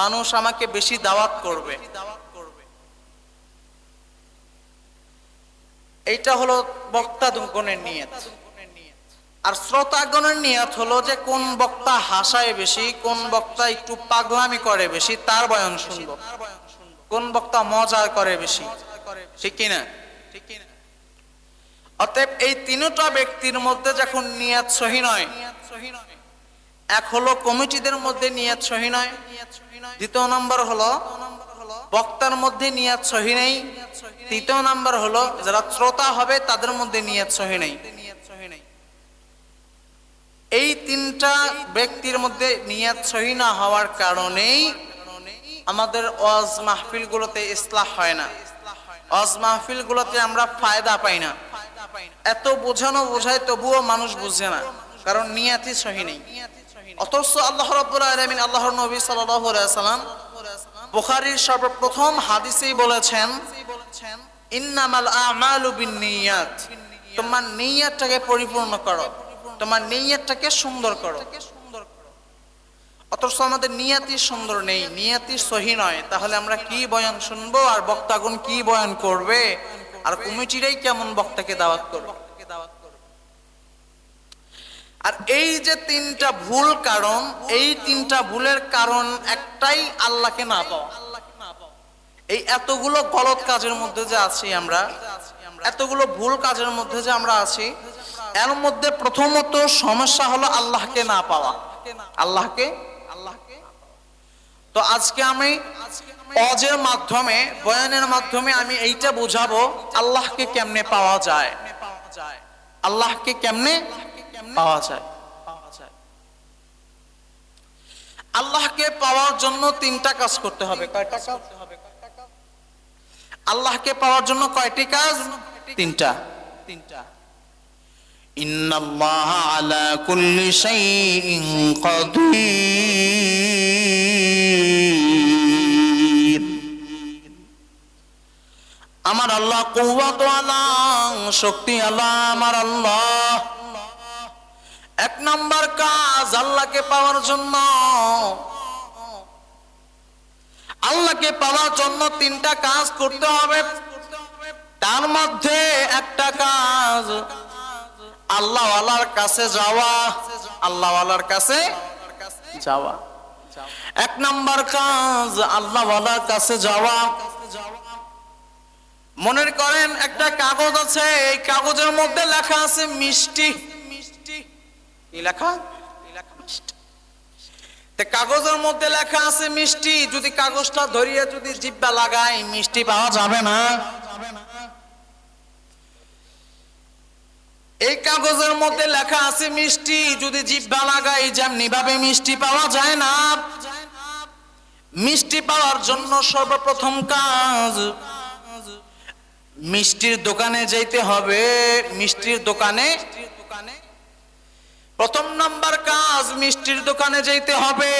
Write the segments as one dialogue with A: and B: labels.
A: মানুষ আমাকে বেশি দাওয়াত করবে। এইটা হলো বক্তাগণের নিয়ত। আর শ্রোতাগণের নিয়ত হলো যে কোন বক্তা হাসায় বেশি, কোন বক্তা একটু পাগলামি করে বেশি, তার বয়ান শুনব। কোন বক্তা মজা করে বেশি, ঠিক কিনা? অতএব এই তিনটা ব্যক্তির মধ্যে যখন নিয়াত সহি নয়, এক হলো কমিটিদের মধ্যে নিয়াত সহি নয় দ্বিতীয় নম্বর হলো, বক্তার মধ্যে নিয়াত সহি নেই। তৃতীয় নম্বর হলো, যারা শ্রোতা হবে তাদের মধ্যে নিয়াত সহি নেই। এই তিনটা ব্যক্তির মধ্যে নিয়াত সহি না হওয়ার কারণেই আমাদের ওয়াজ মাহফিল গুলোতে ইসলাহ হয় না। ওয়াজ মাহফিল গুলোতে আমরা ফায়দা পাই না। এত বোঝানো বোঝায় তবুও মানুষ বুঝে না, কারণ নিয়াতি সহি নেই। অথচ আল্লাহ রাব্বুল আলামিন আল্লাহর নবী সাল্লাম বুখারীর সর্বপ্রথম হাদিসেই বলেছেন, ইন্নামাল আমালু বিন্নিয়াত। তোমার নিয়তটাকে পরিপূর্ণ করো, তোমার নিয়তটাকে সুন্দর করো। অথচ আমাদের নিয়াতি সুন্দর নেই নিয়াতি সহি নয়। তাহলে আমরা কি বয়ান শুনব আর বক্তাগুন কি বয়ান করবে? আর কমিটিরাই কেমন বক্তাকে দাওয়াত করবে? আর এই যে তিনটা ভুল কারণ, এই তিনটা ভুলের কারণ একটাই আল্লাহকে না পাওয়া। এই এতগুলো গলত কাজের মধ্যে যে আছি আমরা, এতগুলো ভুল কাজের মধ্যে যে আমরা আছি, এর মধ্যে প্রথমত সমস্যা হলো আল্লাহকে না পাওয়া। আল্লাহকে? আল্লাহকে তো আজকে আমি অজের মাধ্যমে, বয়ানের মাধ্যমে আমি এইটা বোঝাবো, আল্লাহকে কেমনে পাওয়া যায়? আল্লাহকে কেমনে পাওয়া যায়। আল্লাহকে পাওয়ার জন্য তিনটা কাজ করতে হবে। কয়টা? কাজ? আল্লাহকে পাওয়ার জন্য কয়টি কাজ? তিনটা। তিনটা।
B: ইন্নাল্লাহ আলা কুল্লি শাইইন কাদির। আমার আল্লাহ কুওয়াত আলা শক্তি আল্লাহ আমার আল্লাহ।
A: নাম্বার কাজ আল্লাহকে পাওয়ার জন্য। আল্লাহকে পাওয়ার জন্য তিনটা কাজ করতে হবে। তার মধ্যে একটা কাজ, আল্লাহওয়ালার কাছে যাওয়া, আল্লাহওয়ালার কাছে যাওয়া। এক নাম্বার কাজ, আল্লাহওয়ালার কাছে যাওয়া। মনে করেন একটা কাগজ আছে, এই কাগজের মধ্যে লেখা আছে মিষ্টি। কাগজের মধ্যে লেখা আছে মিষ্টি, যদি কাগজটা ধরিয়ে যদি জিব্বা লাগাই, মিষ্টি পাওয়া যাবে না। এই কাগজের মধ্যে লেখা আছে মিষ্টি, যদি জিব্বা লাগাই যেমনি ভাবে মিষ্টি পাওয়া যায় না। মিষ্টি পাওয়ার জন্য সর্বপ্রথম কাজ, মিষ্টির দোকানে যাইতে হবে। মিষ্টির দোকানে প্রথম নাম্বার কাজ, মিষ্টির দোকানে যাইতে হবে।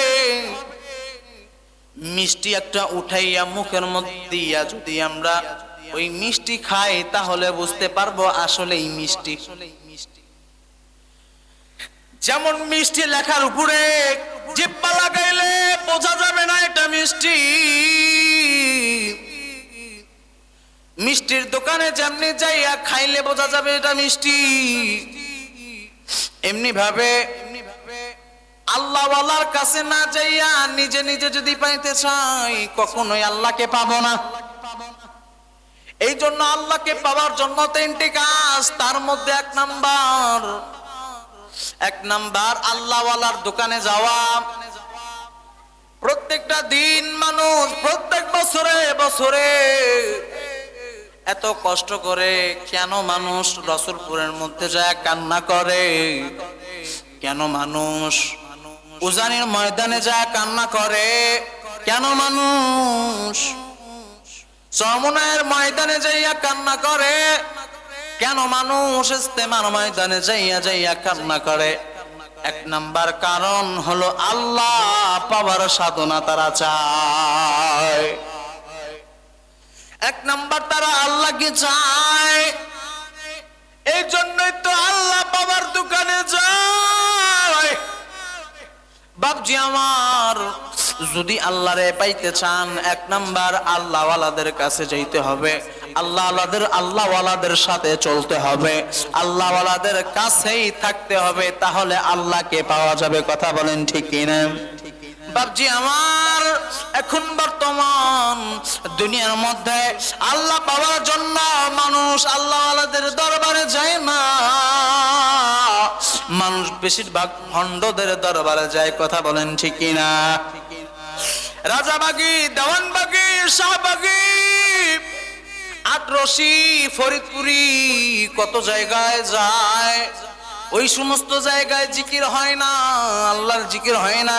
A: মিষ্টি একটা উঠাইয়া মুখের মধ্যে দিয়া যদি আমরা ওই মিষ্টি খাই, তাহলে বুঝতে পারব আসলে এই মিষ্টি। যেমন মিষ্টি লেখার উপরে, জিব্বা লাগাইলে বোঝা যাবে না এটা মিষ্টি। মিষ্টির দোকানে যেমনি যাইয়া খাইলে বোঝা যাবে এটা মিষ্টি। এমনি ভাবে আল্লাহওয়ালার কাছে না যাইয়া নিজে নিজে যদি পাইতে চাই, কখনোই আল্লাহকে পাবো না। এই জন্য আল্লাহকে পাওয়ার জন্য তিনটি কাজ, তার মধ্যে এক নাম্বার। এক নাম্বার, আল্লাহওয়ালার দোকানে যাওয়া। প্রত্যেকটা দিন মানুষ প্রত্যেক বছরে বছরে এত কষ্ট করে কেন মানুষ রসুলপুরের মধ্যে যায় কান্না করে? কেন মানুষ উজানির ময়দানে যায় কান্না করে? কেন মানুষ চমনের ময়দানে যাইয়া কান্না করে? কেন মানুষ ইস্তেমার ময়দানে যাইয়া যাইয়া কান্না করে? এক নাম্বার কারণ হলো আল্লাহ পাওয়ার সাধনা তারা চায়। এক নাম্বার তারা আল্লাহকে চায়। এই জন্যই তো আল্লাহ বাবার দোকানে যায়। বাবজি আমার, যদি আল্লাহরে পাইতে চান, এক নাম্বার আল্লাহওয়ালাদের কাছে যাইতে হবে। আল্লাহওয়ালাদের আল্লাহওয়ালাদের সাথে চলতে হবে। আল্লাহওয়ালাদের কাছেই থাকতে হবে, তাহলে আল্লাহকে পাওয়া যাবে, কথা বলেন ঠিক কিনা? বাপজি আমার এখন বর্তমান দুনিয়ার মধ্যে আল্লাহ পাওয়ার জন্য মানুষ আল্লাহ আল্লাহদের দরবারে যায় না। মানুষ বেশিরভাগ ভণ্ডদের দরবারে যায়, কথা বলেন ঠিক কিনা? রাজাবাগি দেওয়ানবাগি শাহবাগি আটরসি ফরিদপুরি কত জায়গায় যায়? ওই সমস্ত জায়গায় জিকির হয় না, আল্লাহর জিকির হয় না।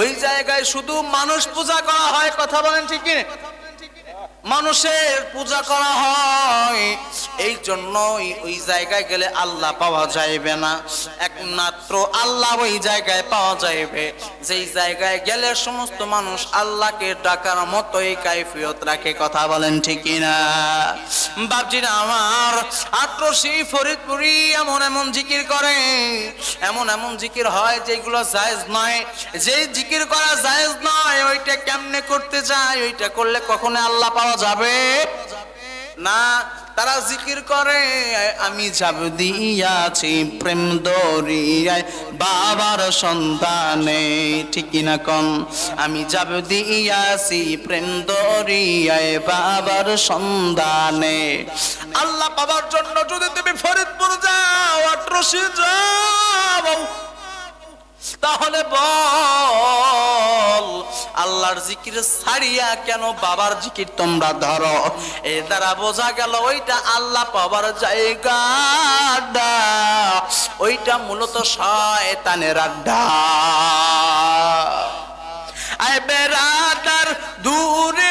A: ওই জায়গায় শুধু মানুষ পূজা করা হয়, কথা বলেন ঠিক মানুষের পূজা করা হয় এই জন্য ওই জায়গায় গেলে আল্লাহ পাওয়া যাইবে না। একমাত্র আল্লাহ ওই জায়গায় পাওয়া যাইবে। যেই জায়গায় গেলে সমস্ত মানুষ আল্লাহকে ডাকার মতোই কাইফিয়ত রাখে, কথা বলেন ঠিকই না বাপজিরা আমার আত্রসি ফরিদপুরি এমন এমন জিকির করে। এমন এমন জিকির হয় যেগুলো জায়েজ নয়। যেই জিকির করা জায়েজ নয়, ওইটা কেমনে করতে যায়? ওইটা করলে কখনো আল্লাহ পাওয়া যাবে? না তারা জিকির করে আমি যাব দিয়াছি প্রেম দরিয়ায় বাবার সন্তানে। ঠিক না কম আমি যাব দিয়াছি প্রেম দরিয়ায় বাবার সন্তানে। আল্লাহ পাবার জন্য যদি তুমি ফরিদপুর যাও, আট্রসি যাও তাহলে বল, আল্লাহর জিকির ছাড়িয়া কেন বাবার জিকির তোমরা ধরো? এ দ্বারা বোঝা গেল ওইটা আল্লাহ পাবার জায়গা ওইটা মূলত শয়তানের আড্ডা। আয় বেরাদার দূরে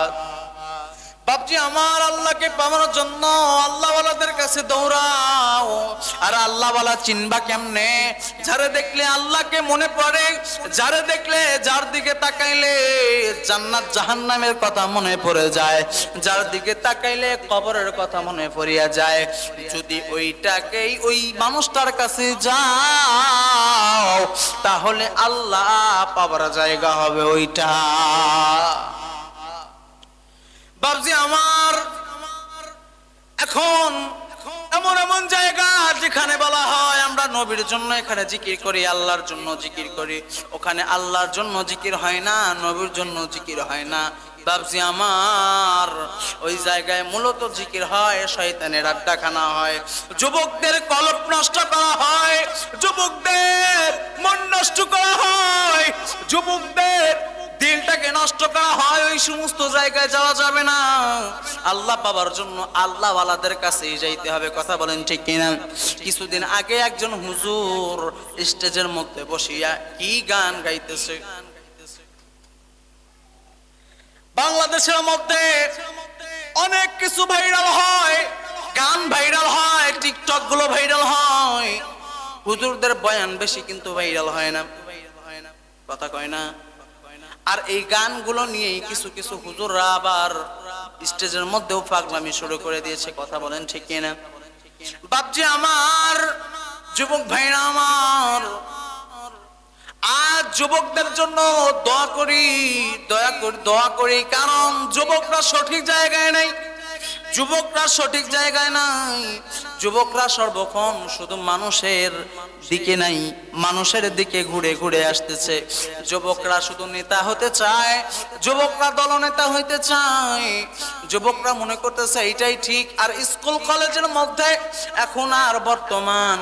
A: বাপজি আমার আল্লাহকে পাওয়ার জন্য আল্লাহওয়ালাদের কাছে দৌড়াও। আর আল্লাহওয়ালা চিনবা কেমনে? যারে দেখলে আল্লাহকে মনে পড়ে, যারে দেখলে যার দিকে তাকাইলে জান্নাত জাহান্নামের কথা মনে পড়ে যায়, যার দিকে তাকাইলে কবরের কথা মনে পড়িয়া যায়। যদি ওইটাকেই ওই মানুষটার কাছে যাও, তাহলে আল্লাহ পাওয়ার জায়গা হবে ওইটা। বাবজি আমার এখন এমন এমন জায়গা যেখানে বলা হয় আমরা নবীর জন্য এখানে জিকির করি, আল্লাহর জন্য জিকির করি। ওখানে আল্লাহর জন্য জিকির হয় না, নবীর জন্য জিকির হয় না। বাবজি আমার ওই জায়গায় মূলত জিকির হয়, শয়তানের আড্ডাখানা হয়। যুবকদের কলপ নষ্ট করা হয়, যুবকদের মন নষ্ট করা হয়, যুবকদের নষ্ট করা হয়, ওই সমস্ত জায়গায় যাওয়া যাবে না। আল্লাহ পাবার জন্য আল্লাহ ওয়ালাদের কাছে যাইতে হবে, কথা বলেন ঠিক কিনা? কিছুদিন আগে একজন হুজুর স্টেজের মধ্যে বসিয়া কি গান গাইতেছে? বাংলাদেশের মধ্যে অনেক কিছু ভাইরাল হয়, গান ভাইরাল হয় টিকটকগুলো ভাইরাল হয়। হুজুরদের বয়ান বেশি কিন্তু ভাইরাল হয় না। কথা কয় না? আর এই গানগুলো নিয়েই কিছু কিছু হুজুররা আবার স্টেজের মধ্যেও পাগলামি শুরু করে দিয়েছে, কথা বলেন ঠিক কিনা? বাপজি আমার, যুবক ভাইরা আমার, আজ যুবকদের জন্য দোয়া করি, দয়া করি, দোয়া করি, কারণ যুবকরা সঠিক জায়গায় নেই। যুবকরা সঠিক জায়গায় নাই। যুবকরা সর্বক্ষণ শুধু মানুষের দিকে নাই, মানুষের দিকে ঘুরে ঘুরে আসতেছে। যুবকরা শুধু নেতা হতে চায়, যুবকরা দলনেতা হইতে চায়। যুবকরা মনে করতেছে এটাই ঠিক। আর স্কুল কলেজের মধ্যে এখন আর বর্তমান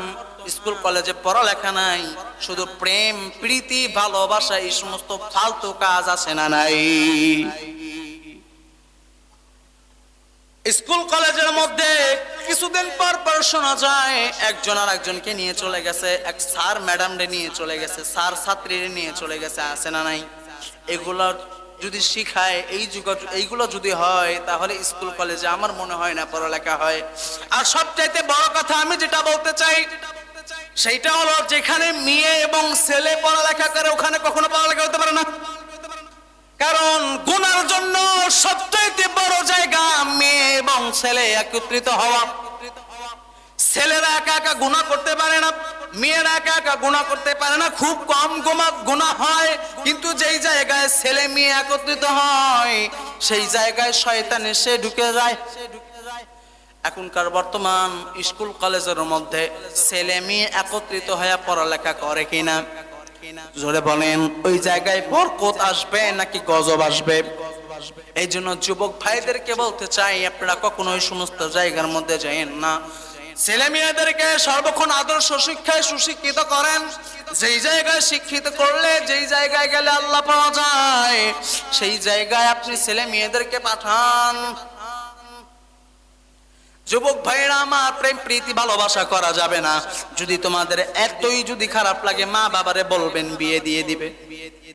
A: স্কুল কলেজে পড়ালেখা নাই। শুধু প্রেম, প্রীতি, ভালোবাসা এই সমস্ত ফালতু কাজ আছে না নাই? স্কুল কলেজের মধ্যে কিছুদিন পর পর শোনা যায়, একজন আর একজনকে নিয়ে চলে গেছে, এক স্যার ম্যাডাম রে নিয়ে চলে গেছে, স্যার ছাত্রী নিয়ে চলে গেছে, আছে না নাই? এগুলো যদি শিখায়, এই যুগ এইগুলো যদি হয়, তাহলে স্কুল কলেজে আমার মনে হয় না পড়ালেখা হয়। আর সবচাইতে বড় কথা আমি যেটা বলতে চাই, সেইটা হলো যেখানে মেয়ে এবং ছেলে পড়ালেখা করে, ওখানে কখনো পড়ালেখা হতে পারে না। কারণ গুনার জন্য সবচাইতে বড় জায়গা মেয়ে এবং ছেলে একত্রিত হওয়া। ছেলেরা একা একা গুণা করতে পারে না, মেয়েরা একা একা গুণা করতে পারে না, খুব কম গোমা গুণা হয়। কিন্তু যেই জায়গায় ছেলে মেয়ে একত্রিত হয়, সেই জায়গায় শয়তান এসে ঢুকে যায়। এখনকার বর্তমান স্কুল, কলেজের মধ্যে ছেলে মেয়ে একত্রিত হয়ে পড়ালেখা করে কিনা? জোরে বলেন, ওই জায়গায় বরকত আসবে নাকি গজব আসবে? এই জন্য যুবক ভাইদেরকে বলতে চাই, আপনারা কখনো ওই সমস্ত জায়গার মধ্যে যাইয়েন না। ছেলে মেয়েদেরকে সর্বক্ষণ আদর্শ শিক্ষায় সুশিক্ষিত করেন। যেই জায়গায় শিক্ষিত করলে যেই জায়গায় গেলে আল্লাহ পাওয়া যায়, সেই জায়গায় আপনি ছেলে মেয়েদেরকে পাঠান। যুবক ভাইরা আমার প্রেম, প্রীতি, ভালোবাসা করা যাবে না। যদি তোমাদের এতই যদি খারাপ লাগে, মা বাবারে বলবেন, বিয়ে দিয়ে দিবে।